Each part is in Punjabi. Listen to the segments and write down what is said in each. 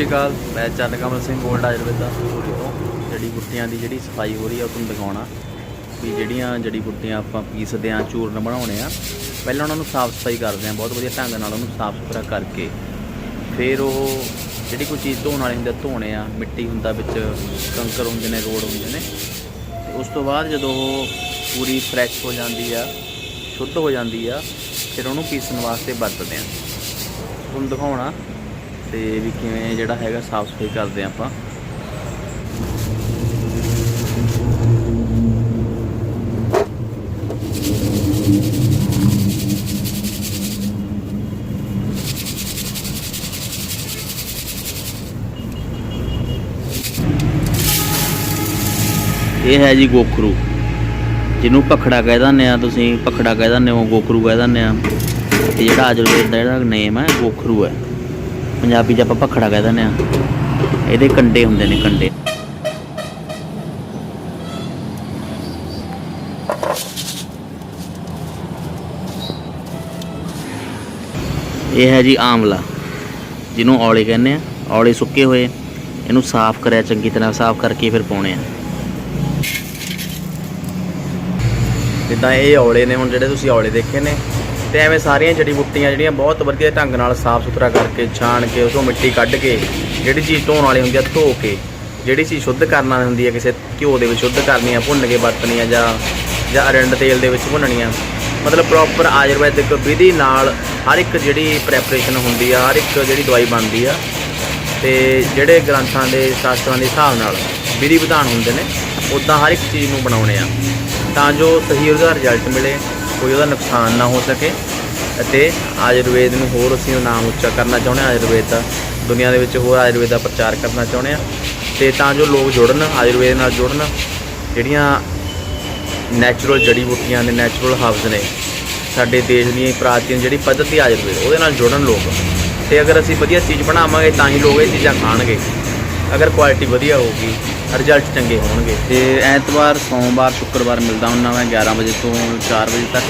ਸ਼੍ਰੀ ਅਕਾਲ ਮੈਂ ਚੰਨ ਕਮਲ ਸਿੰਘ ਗੋਲਡ ਆਯੁਰਵੇਦਾ। ਧੂਰੀ ਤੋਂ ਜੜੀ ਬੂਟੀਆਂ ਦੀ ਜਿਹੜੀ ਸਫ਼ਾਈ ਹੋ ਰਹੀ ਆ, ਉਹ ਤੁਹਾਨੂੰ ਦਿਖਾਉਣਾ। ਵੀ ਜਿਹੜੀਆਂ ਜੜੀ ਬੂਟੀਆਂ ਆਪਾਂ ਪੀਸਦੇ ਆ, ਚੂਰਨ ਬਣਾਉਣੇ ਆ, ਪਹਿਲਾਂ ਉਹਨਾਂ ਨੂੰ ਸਾਫ਼ ਸਫ਼ਾਈ ਕਰਦੇ ਆ, ਬਹੁਤ ਵਧੀਆ ਢੰਗ ਨਾਲ ਉਹਨੂੰ ਸਾਫ਼ ਸੁਥਰਾ ਕਰਕੇ। ਫਿਰ ਉਹ ਜਿਹੜੀ ਕੋਈ ਚੀਜ਼ ਧੋਣ ਵਾਲੀ ਹੁੰਦੀ ਧੋਣੇ ਆ, ਮਿੱਟੀ ਹੁੰਦਾ ਵਿੱਚ, ਕੰਕਰ ਹੁੰਦੇ ਨੇ ਰੋੜ ਹੁੰਦੇ ਨੇ। ਤੇ ਉਸ ਤੋਂ ਬਾਅਦ ਜਦੋਂ ਉਹ ਪੂਰੀ ਫਰੈਸ਼ ਹੋ ਜਾਂਦੀ ਆ, ਸ਼ੁੱਧ ਹੋ ਜਾਂਦੀ ਆ, ਫਿਰ ਉਹਨੂੰ ਪੀਸਣ ਵਾਸਤੇ ਵਰਤਦੇ ਆ। ਤੁਹਾਨੂੰ ਦਿਖਾਉਣਾ। ਤੇ ਵੀ ਕਿਵੇਂ ਜਿਹੜਾ ਹੈਗਾ ਸਾਫ਼ ਸਫ਼ਾਈ ਕਰਦੇ ਆ ਆਪਾਂ। ਇਹ ਹੈ ਜੀ ਗੋਖਰੂ, ਜਿਹਨੂੰ ਪਖੜਾ ਕਹਿ ਦਿੰਦੇ ਆ। ਤੁਸੀਂ ਪਖੜਾ ਕਹਿ ਦਿੰਦੇ ਹੋ, ਗੋਖਰੂ ਕਹਿ ਦਿੰਦੇ ਆ। ਇਹ ਜਿਹੜਾ ਆਯੁਰਵੇਦ ਦਾ ਜਿਹੜਾ ਨੇਮ ਹੈ, ਗੋਖਰੂ ਹੈ। ਪੰਜਾਬੀ 'ਚ ਆਪਾਂ ਭਖੜਾ ਕਹਿ ਦਿੰਦੇ ਆ ਇਹਦੇ ਕੰਡੇ ਹੁੰਦੇ ਨੇ, ਕੰਡੇ। ਇਹ ਹੈ ਜੀ ਆਮਲਾ ਜਿਹਨੂੰ ਔਲੇ ਕਹਿੰਦੇ ਆ। ਔਲੇ ਸੁੱਕੇ ਹੋਏ, ਇਹਨੂੰ ਸਾਫ਼ ਕਰਿਆ ਚੰਗੀ ਤਰ੍ਹਾਂ, ਸਾਫ਼ ਕਰਕੇ ਫਿਰ ਪਾਉਣੇ ਆ। ਜਿੱਦਾਂ ਇਹ ਔਲੇ ਨੇ, ਹੁਣ ਜਿਹੜੇ ਤੁਸੀਂ ਔਲੇ ਦੇਖੇ ਨੇ ਤੇ ਐਵੇਂ ਸਾਰੀਆਂ ਜੜੀ ਬੂਟੀਆਂ ਜਿਹੜੀਆਂ ਬਹੁਤ ਵਧੀਆ ਢੰਗ ਨਾਲ ਸਾਫ਼ ਸੁਥਰਾ ਕਰਕੇ ਛਾਣ ਕੇ ਉਸੋਂ ਮਿੱਟੀ ਕੱਢ ਕੇ ਜਿਹੜੀ ਚੀਜ਼ ਧੋਣ ਵਾਲੀ ਹੁੰਦੀ ਆ ਧੋ ਕੇ, ਜਿਹੜੀ ਚੀਜ਼ ਸ਼ੁੱਧ ਕਰਨ ਵਾਲੀ ਹੁੰਦੀ ਆ ਕਿਸੇ ਘਿਓ ਦੇ ਵਿੱਚ ਸ਼ੁੱਧ ਕਰਨੀ ਆ, ਭੁੰਨ ਕੇ ਵਰਤਣੀ ਆ ਜਾਂ ਜਾਂ ਅਰੰਡ ਤੇਲ ਦੇ ਵਿੱਚ ਭੁੰਨਣੀ ਆ ਮਤਲਬ ਪ੍ਰੋਪਰ ਆਯੁਰਵੈਦਿਕ ਵਿਧੀ ਨਾਲ ਹਰ ਇੱਕ ਜਿਹੜੀ ਪ੍ਰੈਪਰੇਸ਼ਨ ਹੁੰਦੀ ਆ, ਹਰ ਇੱਕ ਜਿਹੜੀ ਦਵਾਈ ਬਣਦੀ ਆ, ਤੇ ਜਿਹੜੇ ਗ੍ਰੰਥਾਂ ਦੇ ਸ਼ਾਸਤਰਾਂ ਦੇ ਹਿਸਾਬ ਨਾਲ ਵਿਧੀ ਵਿਧਾਨ ਹੁੰਦੇ ਨੇ ਉਦਾਂ ਹਰ ਇੱਕ ਚੀਜ਼ ਨੂੰ ਬਣਾਉਣੇ ਆ। ਤਾਂ ਜੋ ਸਹੀ ਉਹਦਾ ਰਿਜ਼ਲਟ ਮਿਲੇ ਕੋਈ ਉਹਦਾ ਨੁਕਸਾਨ ਨਾ ਹੋ ਸਕੇ ਅਤੇ ਆਯੁਰਵੇਦ ਨੂੰ ਹੋਰ ਅਸੀਂ ਉਹ ਨਾਮ ਉੱਚਾ ਕਰਨਾ ਚਾਹੁੰਦੇ ਹਾਂ। ਆਯੁਰਵੇਦ ਦਾ ਦੁਨੀਆ ਦੇ ਵਿੱਚ ਹੋਰ ਆਯੁਰਵੇਦ ਦਾ ਪ੍ਰਚਾਰ ਕਰਨਾ ਚਾਹੁੰਦੇ ਹਾਂ। ਤੇ ਤਾਂ ਜੋ ਲੋਕ ਜੁੜਨ, ਆਯੁਰਵੇਦ ਨਾਲ ਜੁੜਨ, ਜਿਹੜੀਆਂ ਨੈਚੁਰਲ ਜੜੀ ਬੂਟੀਆਂ ਨੇ ਨੈਚੁਰਲ ਹਰਬਸ ਨੇ, ਸਾਡੇ ਦੇਸ਼ ਦੀ ਪ੍ਰਾਚੀਨ ਜਿਹੜੀ ਪੱਧਤੀ ਆਯੁਰਵੇਦ, ਉਹਦੇ ਨਾਲ ਜੁੜਨ ਲੋਕ। ਤੇ ਅਗਰ ਅਸੀਂ ਵਧੀਆ ਚੀਜ਼ ਬਣਾਵਾਂਗੇ ਤਾਂ ਹੀ ਲੋਕ ਇਹ ਚੀਜ਼ਾਂ ਖਾਣਗੇ। ਅਗਰ ਕੁਆਲਿਟੀ ਵਧੀਆ ਹੋਊਗੀ ਰਿਜ਼ਲਟ ਚੰਗੇ ਹੋਣਗੇ। ਤੇ ਐਤਵਾਰ, ਸੋਮਵਾਰ, ਸ਼ੁੱਕਰਵਾਰ ਮਿਲਦਾ ਹੁੰਦਾ ਮੈਂ 11 ਵਜੇ ਤੋਂ 4 ਵਜੇ ਤੱਕ।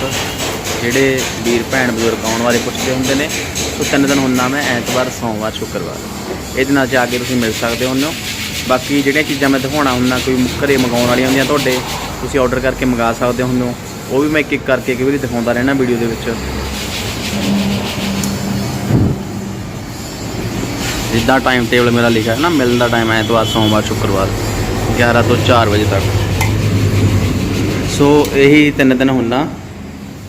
ਜਿਹੜੇ ਵੀਰ ਭੈਣ ਬਜ਼ੁਰਗ ਆਉਣ ਵਾਲੇ ਪੁੱਛਦੇ ਹੁੰਦੇ ਨੇ ਸੋ ਤਿੰਨ ਦਿਨ ਹੁੰਦਾ ਮੈਂ ਐਤਵਾਰ, ਸੋਮਵਾਰ, ਸ਼ੁੱਕਰਵਾਰ। ਇਹਦੇ ਨਾਲ ਜਾ ਕੇ ਤੁਸੀਂ ਮਿਲ ਸਕਦੇ ਹੋ ਬਾਕੀ ਜਿਹੜੀਆਂ ਚੀਜ਼ਾਂ ਮੈਂ ਦਿਖਾਉਣਾ ਹੁੰਦਾ, ਕੋਈ ਘਰੇ ਮੰਗਾਉਣ ਵਾਲੀਆਂ ਹੁੰਦੀਆਂ ਤੁਹਾਡੇ, ਤੁਸੀਂ ਆਰਡਰ ਕਰਕੇ ਮੰਗਾ ਸਕਦੇ ਹੋ ਉਹ ਵੀ ਮੈਂ ਇੱਕ ਇੱਕ ਕਰਕੇ ਕਈ ਵਾਰੀ ਦਿਖਾਉਂਦਾ ਰਹਿਣਾ ਵੀਡੀਓ ਦੇ ਵਿੱਚ। ਜਿੱਦਾਂ ਟਾਈਮ ਟੇਬਲ ਮੇਰਾ ਲਿਖਿਆ ਹੈ ਨਾ, ਮਿਲਣ ਦਾ ਟਾਈਮ ਐਤਵਾਰ, ਸੋਮਵਾਰ, ਸ਼ੁੱਕਰਵਾਰ 11 ਤੋਂ 4 ਵਜੇ ਤੱਕ। ਸੋ ਇਹੀ ਤਿੰਨ ਦਿਨ ਹੁੰਦਾ।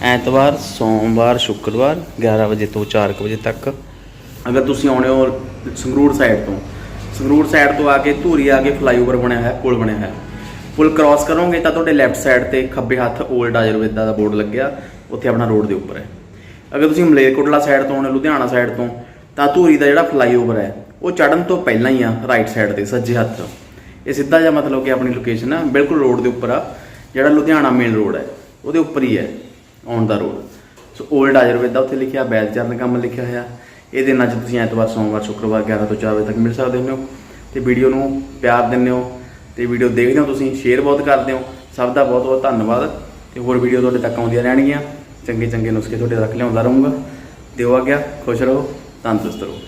ਐਤਵਾਰ, ਸੋਮਵਾਰ, ਸ਼ੁੱਕਰਵਾਰ 11 ਵਜੇ ਤੋਂ 4 ਕੁ ਵਜੇ ਤੱਕ। ਅਗਰ ਤੁਸੀਂ ਆਉਣੇ ਹੋ ਸੰਗਰੂਰ ਸਾਈਡ ਤੋਂ, ਸੰਗਰੂਰ ਸਾਈਡ ਤੋਂ ਆ ਕੇ ਧੂਰੀ ਆ ਕੇ ਫਲਾਈਓਵਰ ਬਣਿਆ ਹੈ ਪੁਲ ਬਣਿਆ ਹੈ ਪੁਲ ਕ੍ਰਾਸ ਕਰੋਗੇ ਤਾਂ ਤੁਹਾਡੇ ਲੈਫਟ ਸਾਈਡ ਤੇ ਖੱਬੇ ਹੱਥ 올ਡ ਆਯੁਰਵੇਦਾ ਦਾ ਬੋਰਡ ਲੱਗਿਆ, ਉੱਥੇ ਆਪਣਾ ਰੋਡ ਦੇ ਉੱਪਰ ਹੈ। ਅਗਰ ਤੁਸੀਂ ਮਲੇਰਕੋਟਲਾ ਸਾਈਡ ਤੋਂ ਆਉਣੇ ਲੁਧਿਆਣਾ ਸਾਈਡ ਤੋਂ ਤਾਂ ਧੂਰੀ ਦਾ ਜਿਹੜਾ ਫਲਾਈਓਵਰ ਹੈ, ਉਹ ਚੜਨ ਤੋਂ ਪਹਿਲਾਂ ਹੀ ਆ ਰਾਈਟ ਸਾਈਡ ਤੇ, ਸੱਜੇ ਹੱਥ ਇਹ ਸਿੱਧਾ ਜਿਹਾ ਮਤਲਬ ਕਿ ਆਪਣੀ ਲੋਕੇਸ਼ਨ ਆ, ਬਿਲਕੁਲ ਰੋਡ ਦੇ ਉੱਪਰ ਆ, ਜਿਹੜਾ ਲੁਧਿਆਣਾ ਮੇਨ ਰੋਡ ਹੈ, ਉਹਦੇ ਉੱਪਰ ਹੀ ਹੈ ਔਨ ਦਾ ਰੋਡ ਸੋ 올ਡ ਆਯੁਰਵੇਦਾ ਉੱਥੇ ਲਿਖਿਆ ਬੈਦ ਚਰਨ ਕੰਮ ਲਿਖਿਆ ਹੋਇਆ। ਇਹਦੇ ਨਾਲ 'ਚ ਤੁਸੀਂ ਐਤਵਾਰ, ਸੋਮਵਾਰ, ਸ਼ੁੱਕਰਵਾਰ 11 ਤੋਂ 4 ਵਜੇ ਤੱਕ ਮਿਲ ਸਕਦੇ ਹੋ। ਤੇ ਵੀਡੀਓ ਨੂੰ ਪਿਆਰ ਦਿੰਦੇ ਹੋ, ਤੇ ਵੀਡੀਓ ਦੇਖਦੇ ਹੋ ਤੁਸੀਂ ਸ਼ੇਅਰ ਬਹੁਤ ਕਰਦੇ ਹੋ। ਸਭ ਦਾ ਬਹੁਤ ਬਹੁਤ ਧੰਨਵਾਦ। ਤੇ ਹੋਰ ਵੀਡੀਓ ਤੁਹਾਡੇ ਤੱਕ ਆਉਂਦੀਆਂ ਰਹਿਣਗੀਆਂ। ਚੰਗੇ ਚੰਗੇ ਨੁਸਖੇ ਤੁਹਾਡੇ ਤੱਕ ਲਿਆਉਂਦਾ ਰਹੂੰਗਾ। ਦਿਓ ਆ ਗਿਆ ਖੁਸ਼ ਰਹੋ। ਤੰਦਰੁਸਤ ਰਹੋ